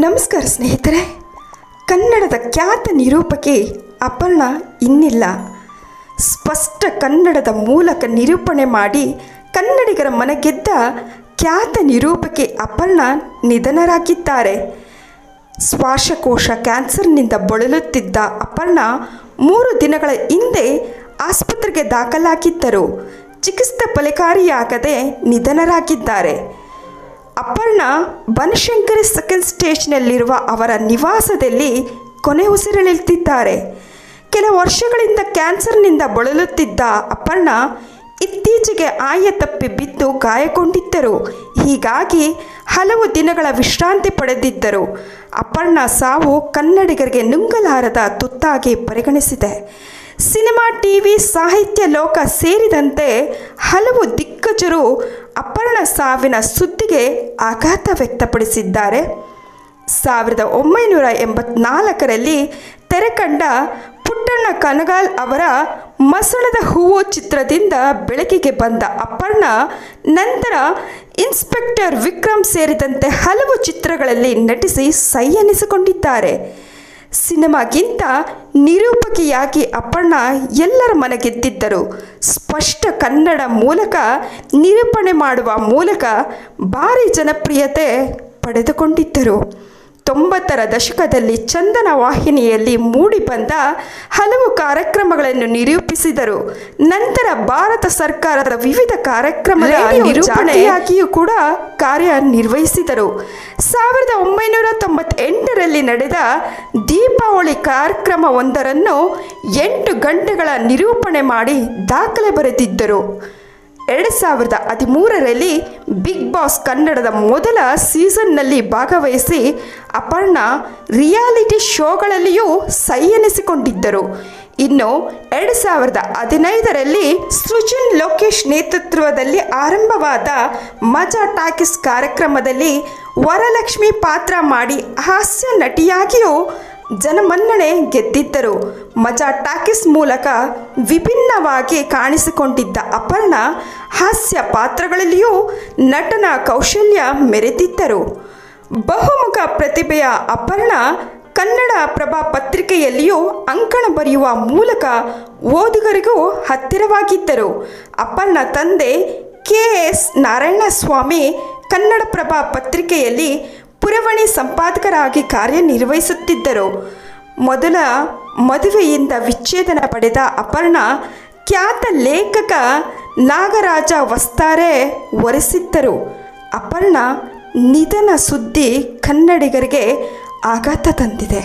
ನಮಸ್ಕಾರ ಸ್ನೇಹಿತರೆ. ಕನ್ನಡದ ಖ್ಯಾತ ನಿರೂಪಕಿ ಅಪರ್ಣ ಇನ್ನಿಲ್ಲ. ಸ್ಪಷ್ಟ ಕನ್ನಡದ ಮೂಲಕ ನಿರೂಪಣೆ ಮಾಡಿ ಕನ್ನಡಿಗರ ಮನಗೆದ್ದ ಖ್ಯಾತ ನಿರೂಪಕಿ ಅಪರ್ಣ ನಿಧನರಾಗಿದ್ದಾರೆ. ಶ್ವಾಸಕೋಶ ಕ್ಯಾನ್ಸರ್ನಿಂದ ಬಳಲುತ್ತಿದ್ದ ಅಪರ್ಣ ಮೂರು ದಿನಗಳ ಹಿಂದೆ ಆಸ್ಪತ್ರೆಗೆ ದಾಖಲಾಗಿದ್ದರು. ಚಿಕಿತ್ಸೆ ಫಲಕಾರಿಯಾಗದೆ ನಿಧನರಾಗಿದ್ದಾರೆ. ಅಪರ್ಣ ಬನಶಂಕರಿ ಸೆಕೆಂಡ್ ಸ್ಟೇಜ್ನಲ್ಲಿರುವ ಅವರ ನಿವಾಸದಲ್ಲಿ ಕೊನೆ ಉಸಿರೆಳೆಯುತ್ತಿದ್ದಾರೆ ಕೆಲ ವರ್ಷಗಳಿಂದ ಕ್ಯಾನ್ಸರ್ನಿಂದ ಬಳಲುತ್ತಿದ್ದ ಅಪರ್ಣ ಇತ್ತೀಚೆಗೆ ಆಯ ತಪ್ಪಿ ಬಿದ್ದು ಗಾಯಗೊಂಡಿದ್ದರು. ಹೀಗಾಗಿ ಹಲವು ದಿನಗಳ ವಿಶ್ರಾಂತಿ ಪಡೆದಿದ್ದರು. ಅಪರ್ಣ ಸಾವು ಕನ್ನಡಿಗರಿಗೆ ನುಂಗಲಾರದ ತುತ್ತಾಗಿ ಪರಿಗಣಿಸಿದೆ. ಸಿನಿಮಾ, ಟಿವಿ, ಸಾಹಿತ್ಯ ಲೋಕ ಸೇರಿದಂತೆ ಹಲವು ದಿಗ್ಗಜರು ಅಪರ್ಣ ಸಾವಿನ ಸುದ್ದಿಗೆ ಆಘಾತ ವ್ಯಕ್ತಪಡಿಸಿದ್ದಾರೆ. ಸಾವಿರದ ಒಂಬೈನೂರ ಎಂಬತ್ನಾಲ್ಕರಲ್ಲಿ ತೆರೆಕಂಡ ಪುಟ್ಟಣ್ಣ ಕನಗಾಲ್ ಅವರ ಮಸಣದ ಹೂವು ಚಿತ್ರದಿಂದ ಬೆಳಕಿಗೆ ಬಂದ ಅಪರ್ಣ, ನಂತರ ಇನ್ಸ್ಪೆಕ್ಟರ್ ವಿಕ್ರಮ್ ಸೇರಿದಂತೆ ಹಲವು ಚಿತ್ರಗಳಲ್ಲಿ ನಟಿಸಿ ಸೈ ಎನಿಸಿಕೊಂಡಿದ್ದಾರೆ. ಸಿನಿಮಾಗಿಂತ ನಿರೂಪಕಿಯಾಗಿ ಅಪ್ಪಣ್ಣ ಎಲ್ಲರ ಮನಗೆದ್ದಿದ್ದರು. ಸ್ಪಷ್ಟ ಕನ್ನಡ ಮೂಲಕ ನಿರೂಪಣೆ ಮಾಡುವ ಮೂಲಕ ಭಾರಿ ಜನಪ್ರಿಯತೆ ಪಡೆದುಕೊಂಡಿದ್ದರು. ತೊಂಬತ್ತರ ದಶಕದಲ್ಲಿ ಚಂದನ ವಾಹಿನಿಯಲ್ಲಿ ಮೂಡಿಬಂದ ಹಲವು ಕಾರ್ಯಕ್ರಮಗಳನ್ನು ನಿರೂಪಿಸಿದರು. ನಂತರ ಭಾರತ ಸರ್ಕಾರದ ವಿವಿಧ ಕಾರ್ಯಕ್ರಮದ ನಿರೂಪಣೆಯಾಗಿಯೂ ಕೂಡ ಕಾರ್ಯನಿರ್ವಹಿಸಿದರು. ಸಾವಿರದ ಒಂಬೈನೂರ ತೊಂಬತ್ತೆಂಟರಲ್ಲಿ ನಡೆದ ದೀಪಾವಳಿ ಕಾರ್ಯಕ್ರಮವೊಂದರನ್ನು ಎಂಟು ಗಂಟೆಗಳ ನಿರೂಪಣೆ ಮಾಡಿ ದಾಖಲೆ ಬರೆದಿದ್ದರು. ಎರಡು ಸಾವಿರದ ಹದಿಮೂರರಲ್ಲಿ ಬಿಗ್ ಬಾಸ್ ಕನ್ನಡದ ಮೊದಲ ಸೀಸನ್ನಲ್ಲಿ ಭಾಗವಹಿಸಿ ಅಪರ್ಣ ರಿಯಾಲಿಟಿ ಶೋಗಳಲ್ಲಿಯೂ ಸೈ ಎನಿಸಿಕೊಂಡಿದ್ದರು ಇನ್ನು ಎರಡು ಸಾವಿರದ ಹದಿನೈದರಲ್ಲಿ ಸೃಜನ್ ಲೋಕೇಶ್ ನೇತೃತ್ವದಲ್ಲಿ ಆರಂಭವಾದ ಮಜಾ ಟಾಕಿಸ್ ಕಾರ್ಯಕ್ರಮದಲ್ಲಿ ವರಲಕ್ಷ್ಮಿ ಪಾತ್ರ ಮಾಡಿ ಹಾಸ್ಯ ನಟಿಯಾಗಿಯೂ ಜನಮನ್ನಣೆ ಗೆದ್ದಿದ್ದರು. ಮಜಾ ಟಾಕಿಸ್ ಮೂಲಕ ವಿಭಿನ್ನವಾಗಿ ಕಾಣಿಸಿಕೊಂಡಿದ್ದ ಅಪರ್ಣ ಹಾಸ್ಯ ಪಾತ್ರಗಳಲ್ಲಿಯೂ ನಟನ ಕೌಶಲ್ಯ ಮೆರೆದಿದ್ದರು. ಬಹುಮುಖ ಪ್ರತಿಭೆಯ ಅಪರ್ಣ ಕನ್ನಡ ಪ್ರಭಾ ಪತ್ರಿಕೆಯಲ್ಲಿಯೂ ಅಂಕಣ ಬರೆಯುವ ಮೂಲಕ ಓದುಗರಿಗೂ ಹತ್ತಿರವಾಗಿದ್ದರು. ಅಪರ್ಣ ತಂದೆ ಕೆ ಎಸ್ ನಾರಾಯಣಸ್ವಾಮಿ ಕನ್ನಡಪ್ರಭ ಪತ್ರಿಕೆಯಲ್ಲಿ ಪುರವಣಿ ಸಂಪಾದಕರಾಗಿ ಕಾರ್ಯನಿರ್ವಹಿಸುತ್ತಿದ್ದರು. ಮೊದಲ ಮದುವೆಯಿಂದ ವಿಚ್ಛೇದನ ಪಡೆದ ಅಪರ್ಣ ಖ್ಯಾತ ಲೇಖಕ ನಾಗರಾಜ ವಸ್ತಾರೆ ಒರೆಸಿದ್ದರು. ಅಪರ್ಣ ನಿಧನ ಸುದ್ದಿ ಕನ್ನಡಿಗರಿಗೆ ಆಘಾತ ತಂದಿದೆ.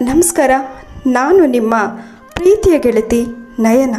ನಮಸ್ಕಾರ, ನಾನು ನಿಮ್ಮ ಪ್ರೀತಿಯ ಗೆಳತಿ ನಯನ.